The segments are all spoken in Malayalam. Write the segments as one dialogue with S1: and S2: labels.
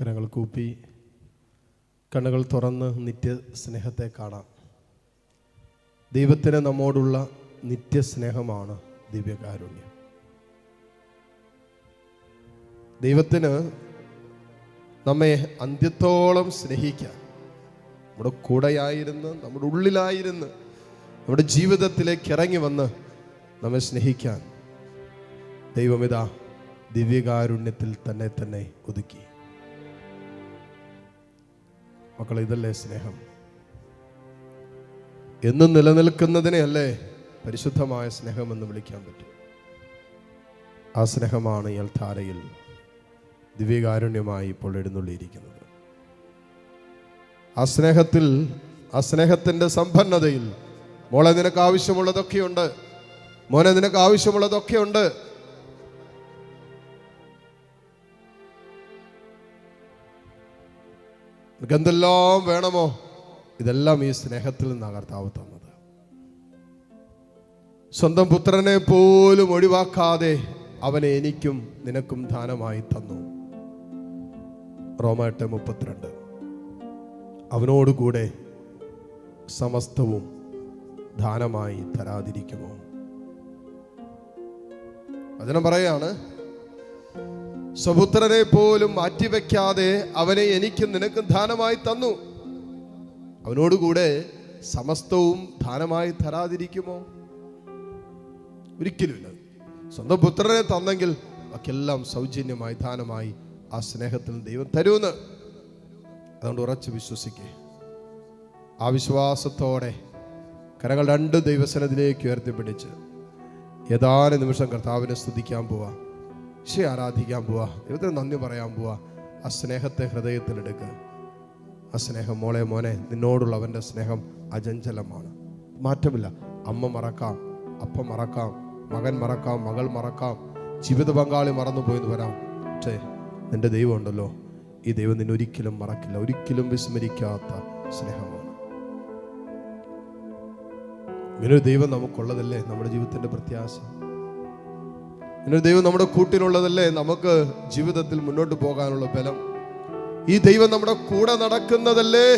S1: കരങ്ങൾ കൂപ്പി കണ്ണുകൾ തുറന്ന് നിത്യ സ്നേഹത്തെ കാണാം. ദൈവത്തിന് നമ്മോടുള്ള നിത്യസ്നേഹമാണ് ദിവ്യകാരുണ്യം. ദൈവത്തിന് നമ്മെ അന്ത്യത്തോളം സ്നേഹിക്കാൻ നമ്മുടെ കൂടെയായിരുന്ന് നമ്മുടെ ഉള്ളിലായിരുന്ന് നമ്മുടെ ജീവിതത്തിലേക്ക് ഇറങ്ങി വന്ന് നമ്മെ സ്നേഹിക്കാൻ ദൈവമിതാ ദിവ്യകാരുണ്യത്തിൽ തന്നെ തന്നെ ഒതുക്കി. മക്കളെ ഇതല്ലേ സ്നേഹം? എന്നും നിലനിൽക്കുന്നതിനെയല്ലേ പരിശുദ്ധമായ സ്നേഹമെന്ന് വിളിക്കാൻ പറ്റും. ആ സ്നേഹമാണ് ഇയാൾ ധാരയിൽ ദിവ്യകാരുണ്യമായി ഇപ്പോൾ എഴുന്നള്ളിയിരിക്കുന്നത്. ആ സ്നേഹത്തിൽ ആ സ്നേഹത്തിന്റെ സമ്പന്നതയിൽ മോളെ നിനക്ക് ആവശ്യമുള്ളതൊക്കെയുണ്ട്. മോനെ നിനക്ക് ആവശ്യമുള്ളതൊക്കെയുണ്ട്. നിനക്ക് എന്തെല്ലാം വേണമോ ഇതെല്ലാം ഈ സ്നേഹത്തിൽ നിന്നാണ് കർത്താവ് തന്നത്. സ്വന്തം പുത്രനെ പോലും ഒഴിവാക്കാതെ അവനെ എനിക്കും നിനക്കും ദാനമായി തന്നു. റോമ മുപ്പത്തിരണ്ട്. അവനോടുകൂടെ സമസ്തവും ദാനമായി തരാതിരിക്കുമോ? വചനം പറയാണ് സ്വപുത്രനെ പോലും മാറ്റിവെക്കാതെ അവനെ എനിക്കും നിനക്കും ദാനമായി തന്നു. അവനോടുകൂടെ സമസ്തവും ദാനമായി തരാതിരിക്കുമോ? ഒരിക്കലുമില്ല. സ്വന്തം പുത്രനെ തന്നെങ്കിൽ ബാക്കിയെല്ലാം സൗജന്യമായി ദാനമായി ആ സ്നേഹത്തിൽ ദൈവം തരുമെന്ന് അതുകൊണ്ട് ഉറച്ചു വിശ്വസിക്കേ. ആ വിശ്വാസത്തോടെ കരങ്ങൾ രണ്ട് ദൈവസനത്തിലേക്ക് ഉയർത്തിപ്പിടിച്ച് ഏതാനും നിമിഷം കർത്താവിനെ സ്തുതിക്കാൻ പോവാ. ഈശോയെ ആരാധിക്കാൻ പോവാ. ദൈവത്തിന് നന്ദി പറയാൻ പോവാ. ആ സ്നേഹത്തെ ഹൃദയത്തിലെടുക്കുക ആ സ്നേഹം മോളെ മോനെ നിന്നോടുള്ള അവന്റെ സ്നേഹം അജഞ്ചലമാണ് മാറ്റമില്ല. അമ്മ മറക്കാം അപ്പ മറക്കാം മകൻ മറക്കാം മകൾ മറക്കാം ജീവിത പങ്കാളി മറന്നുപോയെന്ന് വരാം. പക്ഷേ നിന്റെ ദൈവം ഉണ്ടല്ലോ. ഈ ദൈവം നിന്നെ ഒരിക്കലും മറക്കില്ല. ഒരിക്കലും വിസ്മരിക്കാത്ത സ്നേഹമാണ്. ഇങ്ങനൊരു ദൈവം നമുക്കുള്ളതല്ലേ? നമ്മുടെ ജീവിതത്തിന്റെ പ്രത്യാശ. ഇങ്ങനൊരു ദൈവം നമ്മുടെ കൂട്ടിനുള്ളതല്ലേ നമുക്ക് ജീവിതത്തിൽ മുന്നോട്ട് പോകാനുള്ള ബലം? ഈ ദൈവം നമ്മുടെ കൂടെ നടക്കുന്നതല്ലേ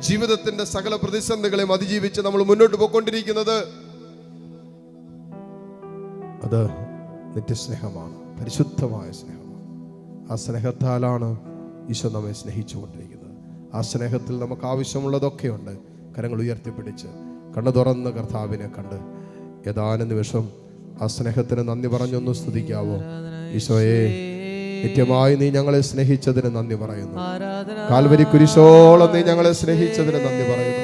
S1: ജീവിതത്തിന്റെ സകല പ്രതിസന്ധികളെയും അതിജീവിച്ച് നമ്മൾ മുന്നോട്ട് പോയിക്കൊണ്ടിരിക്കുന്നത്? അത് നിത്യസ്നേഹമാണ് പരിശുദ്ധമായ സ്നേഹമാണ്. ആ സ്നേഹത്താലാണ് ഈശോ നമ്മെ സ്നേഹിച്ചുകൊണ്ടിരിക്കുന്നത്. ആ സ്നേഹത്തിൽ നമുക്ക് ആവശ്യമുള്ളതൊക്കെയുണ്ട് കരങ്ങൾ ഉയർത്തിപ്പിടിച്ച് കണ്ണു തുറന്ന് കർത്താവിനെ കണ്ട് ഏതാനും നിമിഷം ആ സ്നേഹത്തിന് നന്ദി പറഞ്ഞൊന്ന് സ്തുതിക്കാവോ? ഈശോയെ നിത്യമായി നീ ഞങ്ങളെ സ്നേഹിച്ചതിന് നന്ദി പറയുന്നു. കാൽവരി കുരിശോളം നീ ഞങ്ങളെ സ്നേഹിച്ചതിന് നന്ദി പറയുന്നു.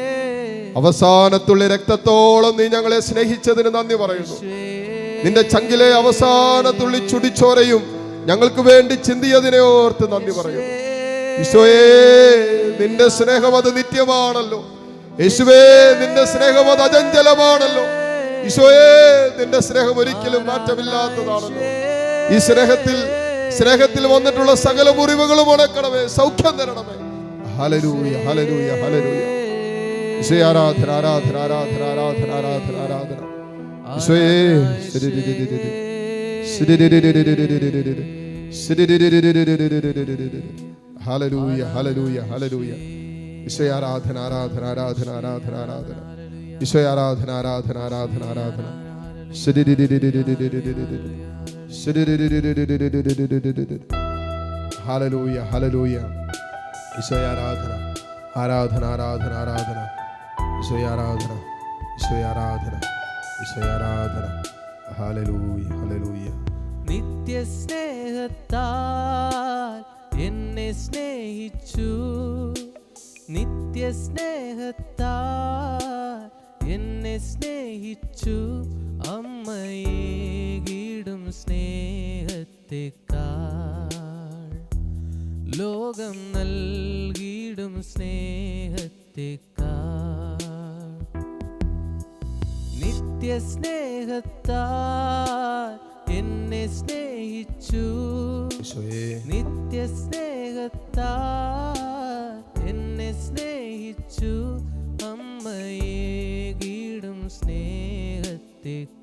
S1: അവസാനത്തുള്ള രക്തത്തോളം നീ ഞങ്ങളെ സ്നേഹിച്ചതിന് നന്ദി പറയുന്നു. നിന്റെ ചങ്കിലെ അവസാനത്തുള്ളി ചുടിച്ചോരയും ഞങ്ങൾക്ക് വേണ്ടി ചിന്തിയതിനെ ഓർത്ത് നന്ദി പറയുന്നു. ഈശോയേ നിന്റെ സ്നേഹം അത് നിത്യമാണല്ലോ. യേശുവേ നിന്റെ സ്നേഹം അത് അജഞ്ചലമാണല്ലോ ഈശോയേ നിന്റെ സ്നേഹം ഒരിക്കലും മാറ്റമില്ലാത്തതാണല്ലോ. ഈ സ്നേഹത്തിൽ സ്നേഹത്തിൽ വന്നിട്ടുള്ള സകല മുറിവുകളും ഉണക്കണമേ സൗഖ്യം തരണമേ. ഹലരൂയ ഹലരൂയ ഹലരൂയ ഈശോയെ ആരാധന ആരാധന ആരാധന ആരാധന ആരാധന ആരാധന. ഈശോയേ ഹലരൂയ ഹലരൂയ ഹലരൂയ ഈശോയെ ആരാധന ആരാധന ആരാധന ആരാധന ആരാധന. ഈശോയെ ആരാധന ആരാധന ആരാധന ആരാധന ഹലലൂയ ഹലലൂയ ഈശോയെ ആരാധന ആരാധന ആരാധന ആരാധന ഈശോയെ ആരാധന ഈശോയെ ആരാധന ഈശോയെ ആരാധന ഹലലൂയ ഹലലൂയ
S2: നിത്യസ്നേഹത്താൽ എന്നെ സ്നേഹിച്ചു നിത്യസ്നേഹത്താൽ എന്നെ സ്നേഹിച്ചു അമ്മയെ ഗീടും സ്നേഹത്തെക്കാൾ. ലോകം നൽകിയിടും സ്നേഹത്തെക്കാൾ. നിത്യസ്നേഹത്താൽ എന്നെ സ്നേഹിച്ചു.
S1: നിത്യ
S2: നിത്യസ്നേഹത്താൽ എന്നെ സ്നേഹിച്ചു അമ്മയെ ഗീടും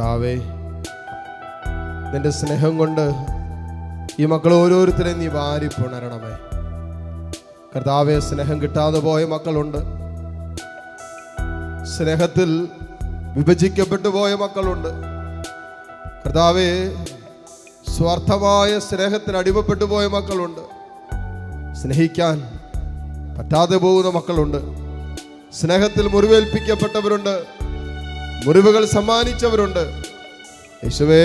S1: കർത്താവേ നിന്റെ സ്നേഹം കൊണ്ട് ഈ മക്കൾ ഓരോരുത്തരെയും നീ വാരി പുണരണമേ. കർത്താവെ സ്നേഹം കിട്ടാതെ പോയ മക്കളുണ്ട്. സ്നേഹത്തിൽ വിഭജിക്കപ്പെട്ടു പോയ മക്കളുണ്ട്. കർത്താവെ സ്വാർത്ഥമായ സ്നേഹത്തിന് അടിമപ്പെട്ടു പോയ മക്കളുണ്ട്. സ്നേഹിക്കാൻ പറ്റാതെ പോകുന്ന മക്കളുണ്ട്. സ്നേഹത്തിൽ മുറിവേൽപ്പിക്കപ്പെട്ടവരുണ്ട്. മുറിവുകൾ സമ്മാനിച്ചവരുണ്ട്. യേശുവേ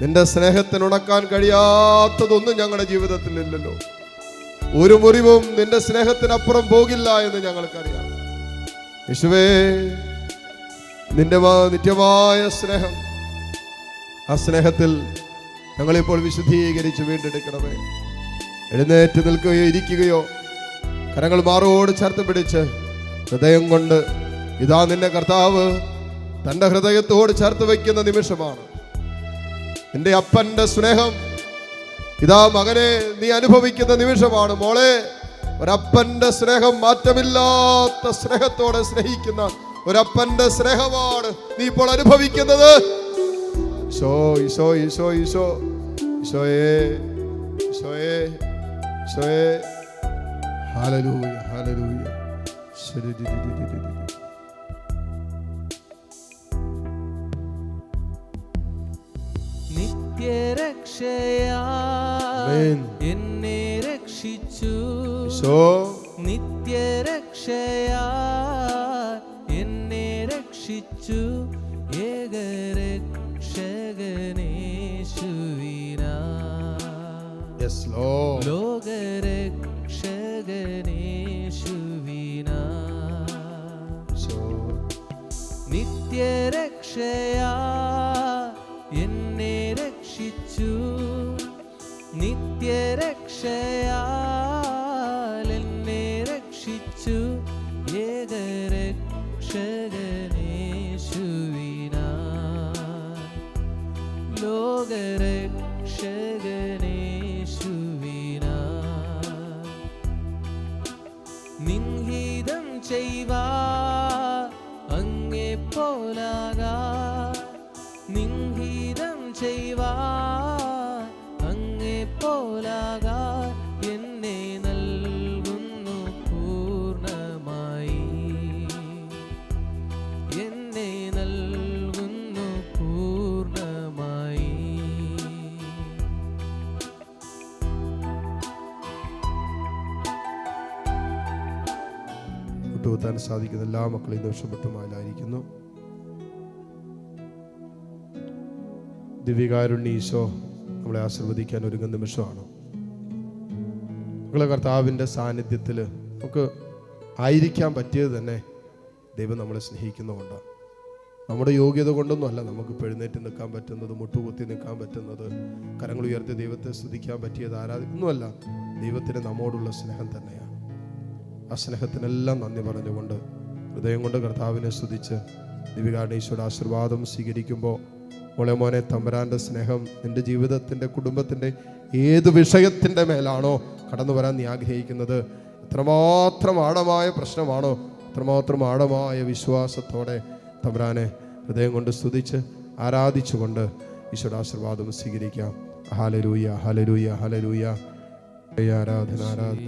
S1: നിന്റെ സ്നേഹത്തിന് ഉണക്കാൻ കഴിയാത്തതൊന്നും ഞങ്ങളുടെ ജീവിതത്തിൽ ഇല്ലല്ലോ. ഒരു മുറിവും നിന്റെ സ്നേഹത്തിനപ്പുറം പോകില്ല എന്ന് ഞങ്ങൾക്കറിയാം. യേശുവേ നിന്റെ നിത്യമായ സ്നേഹം ആ സ്നേഹത്തിൽ ഞങ്ങളിപ്പോൾ വിശുദ്ധീകരിച്ച് വീണ്ടെടുക്കണമേ. എഴുന്നേറ്റ് നിൽക്കുകയോ ഇരിക്കുകയോ കരങ്ങൾ മാറോട് ചേർത്ത് പിടിച്ച് ഹൃദയം കൊണ്ട് ഇതാ നിന്റെ കർത്താവ് തന്റെ ഹൃദയത്തോട് ചേർത്ത് വയ്ക്കുന്ന നിമിഷമാണ്. നിന്റെ അപ്പന്റെ സ്നേഹം ഇതാ മകനെ നീ അനുഭവിക്കുന്ന നിമിഷമാണ്. മോളെ ഒരപ്പന്റെ സ്നേഹം മാറ്റമില്ലാത്ത സ്നേഹത്തോടെ സ്നേഹിക്കുന്ന ഒരപ്പന്റെ സ്നേഹമാണ് നീ ഇപ്പോൾ അനുഭവിക്കുന്നത്. ഈശോ ഈശോ ഈശോ ഈശോ ഈശോയേ ഈശോയേ ഈശോയേ. ഹാലലൂയ ഹാലലൂയ ശരി. ആമേൻ.
S2: എന്നെ രക്ഷിച്ചു. ചെയ്വാ അങ്ങേ പോലാകാ. നിൻഹിതം ചെയ്വാ
S1: വിട്ടുകുത്താൻ സാധിക്കുന്ന എല്ലാ മക്കളെയും ദോഷപ്പെട്ടുമാലായിരിക്കുന്നു ദിവ്യകാരുണ്യ ഈശോ നമ്മളെ ആശീർവദിക്കാൻ ഒരുങ്ങുന്ന നിമിഷമാണ്. മക്കളെ കർത്താവിന്റെ സാന്നിധ്യത്തിൽ നമുക്ക് ആയിരിക്കാൻ പറ്റിയത് തന്നെ ദൈവം നമ്മളെ സ്നേഹിക്കുന്നതുകൊണ്ടാണ് നമ്മുടെ യോഗ്യത കൊണ്ടൊന്നുമല്ല നമുക്ക് പെഴുന്നേറ്റ് നിൽക്കാൻ പറ്റുന്നത് മുട്ടുകുത്തി നിൽക്കാൻ പറ്റുന്നത് കരങ്ങൾ ഉയർത്തി ദൈവത്തെ സ്തുതിക്കാൻ പറ്റിയത് ആരാധി ഒന്നുമല്ല. ദൈവത്തിന് നമ്മോടുള്ള സ്നേഹം തന്നെയാണ്. ആ സ്നേഹത്തിനെല്ലാം നന്ദി പറഞ്ഞുകൊണ്ട് ഹൃദയം കൊണ്ട് കർത്താവിനെ സ്തുതിച്ച് ദിവികാരണീശ്വരുടെ ആശീർവാദം സ്വീകരിക്കുമ്പോൾ മോളെ മോനെ തമ്പരാന്റെ സ്നേഹം നിന്റെ ജീവിതത്തിന്റെ കുടുംബത്തിന്റെ ഏത് വിഷയത്തിന്റെ മേലാണോ കടന്നു വരാൻ നീ ആഗ്രഹിക്കുന്നത്? എത്രമാത്രം ആഴമായ പ്രശ്നമാണോ എത്രമാത്രം ആഴമായ വിശ്വാസത്തോടെ തമ്പരാനെ ഹൃദയം കൊണ്ട് സ്തുതിച്ച് ആരാധിച്ചുകൊണ്ട് ഈശ്വരുടെ ആശീർവാദം സ്വീകരിക്കാം. ഹാലരൂയ ഹലരൂയ ഹലരൂയ ആരാധന ആരാധന.